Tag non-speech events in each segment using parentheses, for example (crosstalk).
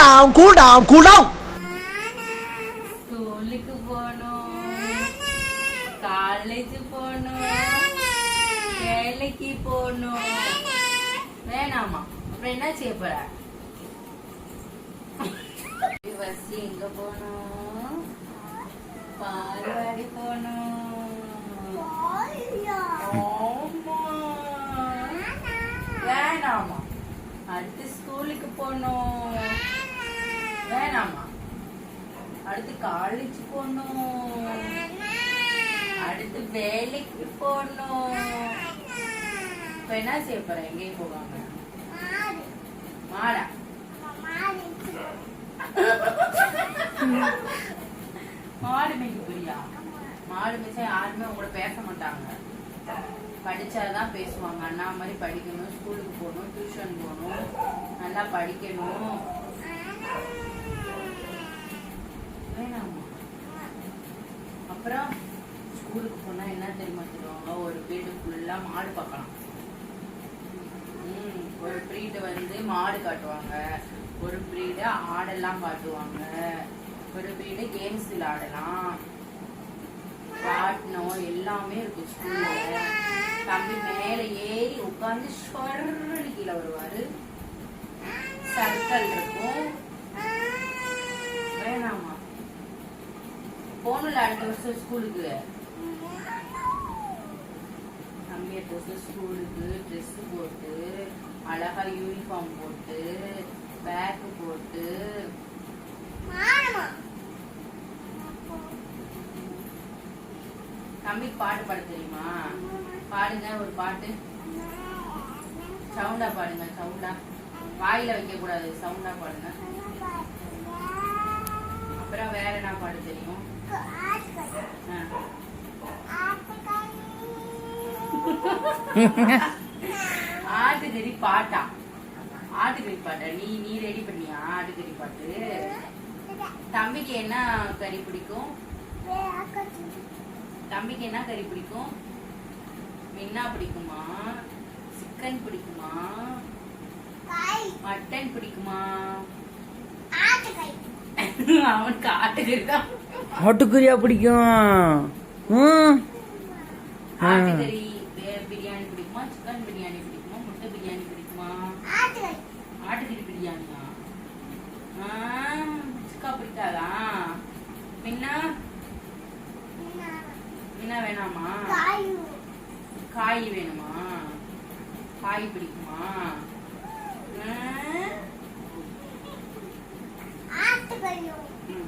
down, cool down, cool down. ஸ்கூலுக்கு போகணும் college போகணும் வேலைக்கு போகணும் வேணாமா? அப்புறம் என்ன செய்ய போற? பஸ் எங்க போகணும் பால்வாடி போகணும் வேணாமா? அடுத்து ஸ்கூலுக்கு போகணும் வேணாமா அடுத்து காலேஜ் போகணும். அடுத்து வேலைக்கு போகணும். இப்ப என்ன செய்ய போற? எங்கேயும் போவாங்க மாடா. மாடு மேய்க்க புரியா மாடு மேய்ச்சா யாருமே உங்க கூட பேச மாட்டாங்க. படிச்சாதான் பேசுவாங்க. அண்ணா மாதிரி படிக்கணும் ஸ்கூலுக்கு போகணும் டியூஷன் போகணும் நல்லா படிக்கணும். வேணாமா அப்புறம் ஸ்கூலுக்கு போனா என்ன தெரியுமா சொல்லுவாங்க? ஒரு வீடு ஃபுல்லா மாடு பார்க்கலாம். ஒரு ப்ரீடு வந்து மாடு காட்டுவாங்க. ஒரு ப்ரீடு ஆடெல்லாம் காட்டுவாங்க. ஒரு ப்ரீடு கேம்ஸ் விளையாடலாம் பாட்டினம் எல்லாமே இருக்கும் ஸ்கூல்ல தம்பி மேல ஏறி உட்கார்ந்து சொர்னு கீழே வருவாரு. சர்க்கிள் இருக்கும். வேணாமா? போகணும்ல அடுத்த வருஷம் ஸ்கூலுக்கு தம்பி அடுத்த வருஷம் ஸ்கூலுக்கு ட்ரெஸ் போட்டு அழகா யூனிஃபார்ம் போட்டு பேக் போட்டு. தம்பிக்கு பாட்டு பாட தெரியுமா? பாடுங்க ஒரு பாட்டு. சவுண்டா பாடுங்க சவுண்டா வாயில வைக்க கூடாது சவுண்டா பாடுங்க. அப்புறம் வேற என்ன பாட்டு தெரியும்? ஆட்டுக்கறி. பாட்டா. ஆட்டுக்கறி பாட்டா. நீ நீ ரெடி பண்ணியா? ஆட்டுக்கறி பாட்டு. தம்பிக்கு என்ன கறி பிடிக்கும்? தம்பிக்கு என்ன கறி பிடிக்கும்? மின்னா பிடிக்குமா? சிக்கன் பிடிக்குமா? மட்டன் பிடிக்குமா? அவனுக்கு ஆட்டுக்கறி தான் ஆட்டுக்குரியா பிடிக்கும். ஆட்டுக்கறி பி- பிரியாணி பிடிக்குமா? சிக்கன் பிரியாணி பிடிக்குமா? முட்டை பிரியாணி பிடிக்குமா? ஆட்டுக்கறி பிரியாணியா? ஆ, சிக்கா பிடிக்காதா? மின்னா மின்னா வேணாமா? காய். வேணுமா? காய் பிடிக்குமா?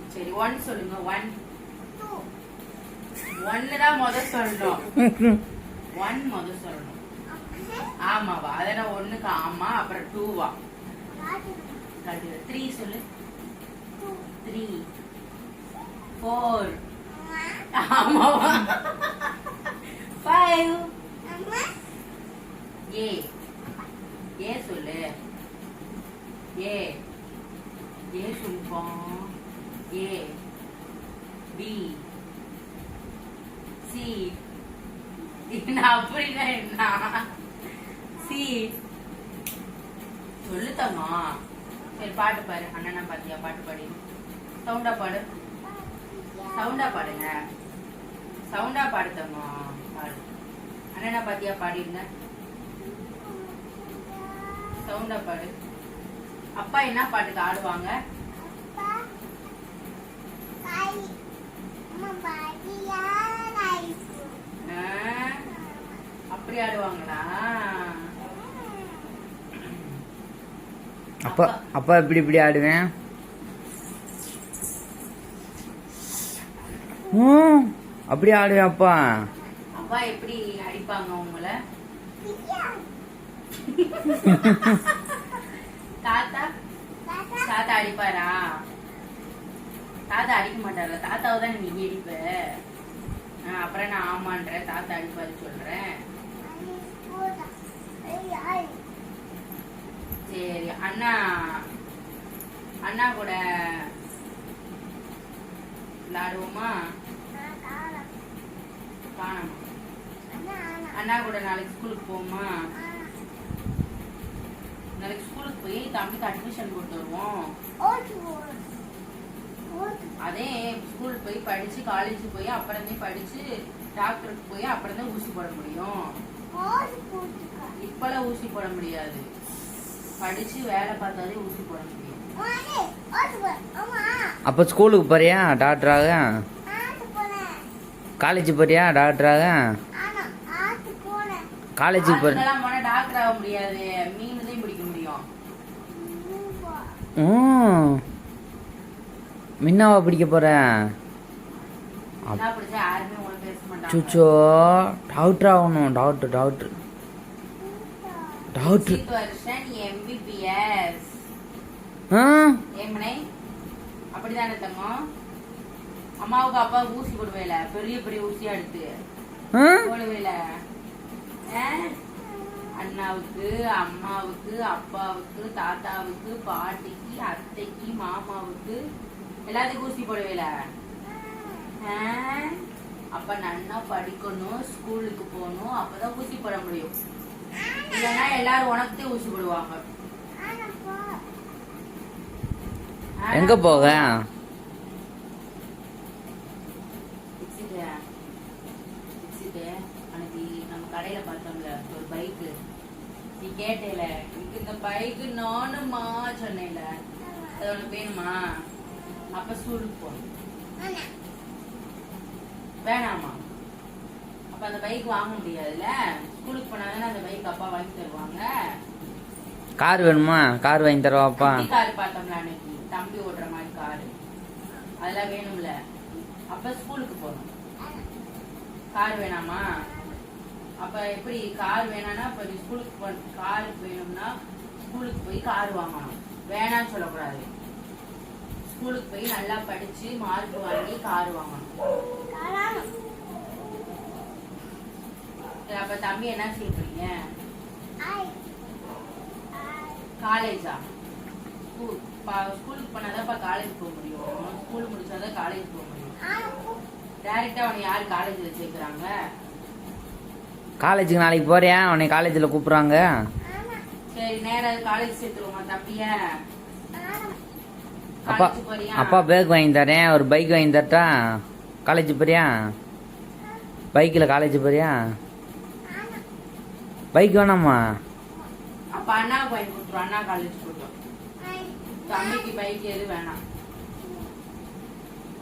சரி ஒன் சொல்லுங்க ஒன் ஒன்னு தான் முத சொல்லணும். ஒன் முத சொல்லணும். ஆமாவா? அதெல்லாம் ஒண்ணுக்கு ஆமா அப்புறம் டூவா? த்ரீ சொல்லு. த்ரீ ஃபோர் ஆமாவா? ஃபைவ் ஏ ஏ சொல்லு. ஏ ஏ சொல்லுப்பா. ஏ பி சி என்ன அப்படின்னா என்ன? சி சொல்லுத்தம்மா சரி பாட்டு பாரு. அண்ணனா பாத்தியா பாட்டு பாடி. சவுண்டா பாடு. சவுண்டா பாடுங்க. சவுண்டா பாடுத்தம்மா பாடு அண்ணனா பாத்தியா பாடிருங்க சவுண்டா பாடு. அப்பா என்ன பாட்டுக்கு ஆடுவாங்க? அப்படி ஆடுவாங்களா? அப்பா அப்பா இப்படி இப்படி ஆடுவேன்? அப்படி ஆடுவேன் அப்பா. அப்பா எப்படி அடிப்பாங்க உங்களை? (laughs) தாத்தா? தாத்தா அடிப்பாரா? தாத்தா அடிக்க மாட்டார்ல. தாத்தாவை தான் நீ அடிப்ப அப்புறம் நான் ஆமான்ற தாத்தா அடிப்பாரு சொல்றேன். சரி அண்ணா அண்ணா கூட விளாடுவோமா அண்ணா கூட நாளைக்கு ஸ்கூலுக்கு போவோமா? நாளைக்கு ஸ்கூலுக்கு போய் தம்பிக்கு அட்மிஷன் போட்டு வருவோம். அதே ஸ்கூல் போய் படிச்சு காலேஜ் போய் அப்புறமே படிச்சு டாக்டருக்கு போய் அப்புறம் தான் ஊசி போட முடியும். இப்பெல்லாம் ஊசி போட முடியாது. படிச்சு வேலை பார்த்தாலே ஊசி போட முடியும். அப்போ ஸ்கூலுக்கு போறியா டாக்டராக? காலேஜ் போறியா டாக்டராக? காலேஜுக்கு போற டாக்டர் ஆக முடியாது. மீன் தான் பிடிக்க முடியும். ம். மின்னாவா பிடிக்க மாட்டாங்க. சுச்சோ டாக்டர் ஆகணும் எம்பிபிஎஸ் ஆ? ஏமனை அப்படிதானே தங்கம் அம்மாவுக்கு அப்பா ஊசி போடுவேல பெரிய பெரிய ஊசியா எடுத்து. போடுவேல? அண்ணாவுக்கு அம்மாவுக்கு அப்பாவுக்கு தாத்தாவுக்கு பாட்டிக்கு அத்தைக்கு மாமாவுக்கு எல்லாத்துக்கும் ஊசி போடுவேல? அப்ப நன்னா படிக்கணும் ஸ்கூலுக்கு போகணும் அப்பதான் ஊசி போட முடியும். இல்லைன்னா எல்லாரும் உனக்கு ஊசி போடுவாங்க. எங்க போக? நம்ம கடையில பார்த்தோம்ல ஒரு பைக்கு நீ கேட்டேல இந்த பைக்கு நானுமா சொன்னேல அது உனக்கு வேணுமா? அப்ப ஸ்கூலுக்கு போகணும் வேணாமா? அப்ப அந்த பைக் வாங்க முடியாதுல்ல? ஸ்கூலுக்கு போனாதானே அந்த பைக் அப்பா வாங்கி தருவாங்க? கார் வேணுமா? கார் வாங்கி தரவாப்பா. கார் பார்த்தோம்ல அன்னைக்கு. தம்பி ஓட்டுற மாதிரி காரு அதெல்லாம் வேணும்ல. அப்ப ஸ்கூலுக்கு போகணும். கார் வேணாமா? அப்ப எப்படி கார் வேணாம்னா அப்ப நீ ஸ்கூலுக்கு போ கார் வேணும்னா ஸ்கூலுக்கு போய் கார் வாங்கணும். வேணாம்னு சொல்லக்கூடாது. ஸ்கூலுக்கு போய் நல்லா படிச்சு மார்க் வாங்கி கார் வாங்கணும். அப்ப தம்பி என்ன சொல்றீங்க காலேஜா? ஸ்கூல் ஸ்கூலுக்கு போனாதான்ப்பா காலேஜ் போக முடியும். ஸ்கூல் முடிச்சாதான் காலேஜ் போக முடியும். டைரக்டா அவனை யார் காலேஜ்ல சேர்க்கறாங்க? காலேஜுக்கு நாளைக்கு போறியா? உன்னை காலேஜில் கூப்பிட்றாங்க. சரி நேரம் காலேஜ் சேர்த்துருவோமா தம்பிய? அப்பா அப்பா பேக் வாங்கி தரேன். ஒரு பைக் வாங்கி தரட்டா? காலேஜ் போறியா? பைக்கில் காலேஜ் போறியா? பைக் வேணாமா? அப்பா அண்ணா பைக் கொடுத்துரும் அண்ணா காலேஜ் போட்டோம் தம்பிக்கு பைக் எது வேணாம்.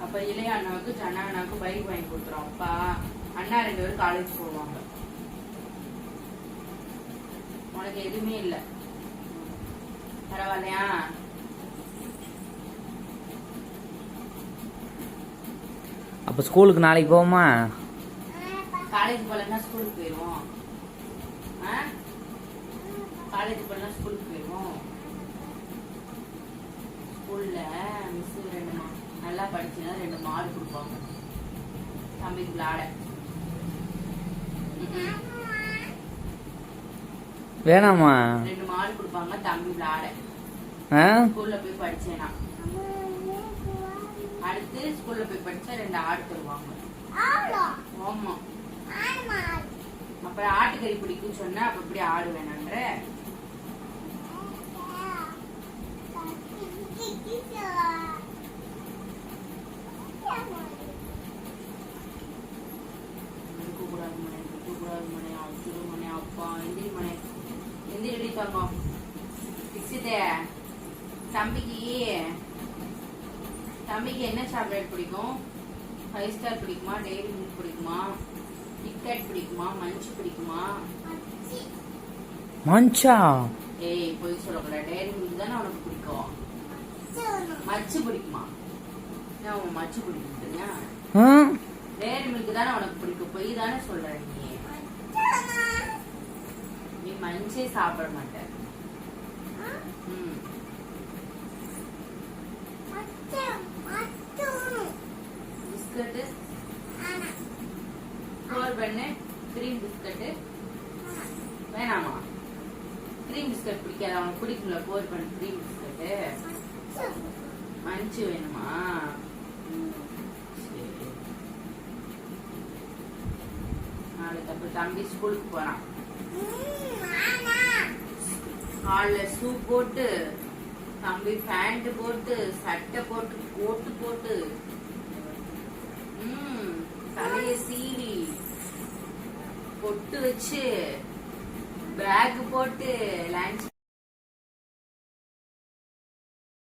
அப்ப இளைய அண்ணாவுக்கு சன்னா அண்ணாவுக்கு பைக் வாங்கி கொடுத்துரும் அப்பா அண்ணா ரெண்டு பேரும் காலேஜ் போவாங்க. உனக்கு எதுவுமே இல்லை. பரவாயில்லையா? அப்போ ஸ்கூலுக்கு நாளைக்கு போவோமா? காலேஜ் போலன்னா ஸ்கூலுக்கு போயிடுவோம் காலேஜ் போலன்னா ஸ்கூலுக்கு போயிடுவோம் ஸ்கூல்ல மிஸ் ரெண்டு நல்லா படிச்சுன்னா ரெண்டு மாடு கொடுப்பாங்க. தம்பிக்கு விளாட. வேணாமா ரெண்டு மாடு கொடுப்பாங்க தம்பி விளாட ஸ்கூல்ல போய் படிச்சேனா. அடுத்து ஸ்கூல்ல போய் படிச்சா ரெண்டு ஆடு தருவாங்க. ஆமா. அப்புறம் ஆட்டுக்கறி பிடிக்கும்னு சொன்னா அப்ப எப்படி ஆடு வேணான்ற இருக்கக்கூடாது மனே இருக்கக்கூடாது மனே அப்பா எந்திரி மனே எந்திரி தங்கம் தம்பிக்கு தம்பிக்கு என்ன சாக்லேட் பிடிக்கும்? ஃபைவ் ஸ்டார் பிடிக்குமா? டெய்ரி மில்க் பிடிக்குமா? கிட்கேட் பிடிக்குமா? மஞ்ச் பிடிக்குமா? மஞ்சா ஏய் பொய் சொல்லக்கூடாது. டெய்ரி மில்க் தானே உனக்கு பிடிக்கும்? மச்சு பிடிக்குமா? ஏன் உன் மச்சு பிடிக்கும் டெய்ரி மில்க் தானே உனக்கு பிடிக்கும். பொய் தானே சொல்ற நீ? நீ மஞ்சே சாப்பிட மாட்ட. ம். ஃபோர் பண்ணு க்ரீம் பிஸ்கட்டு வேணாமா? க்ரீம் பிஸ்கட் பிடிக்காது. அவனுக்கு பிடிக்கும்ல ஃபோர் பண்ணு க்ரீம் பிஸ்கட்டு மஞ்சு வேணுமா? சரி. தம்பி ஸ்கூலுக்கு போறான். காலில் ஷூ போட்டு தம்பி பேண்ட் போட்டு சட்டை போட்டு கோட்டு போட்டு. ம் தலைய சீவி. பொட்டு வச்சு பேக் போட்டு லஞ்ச்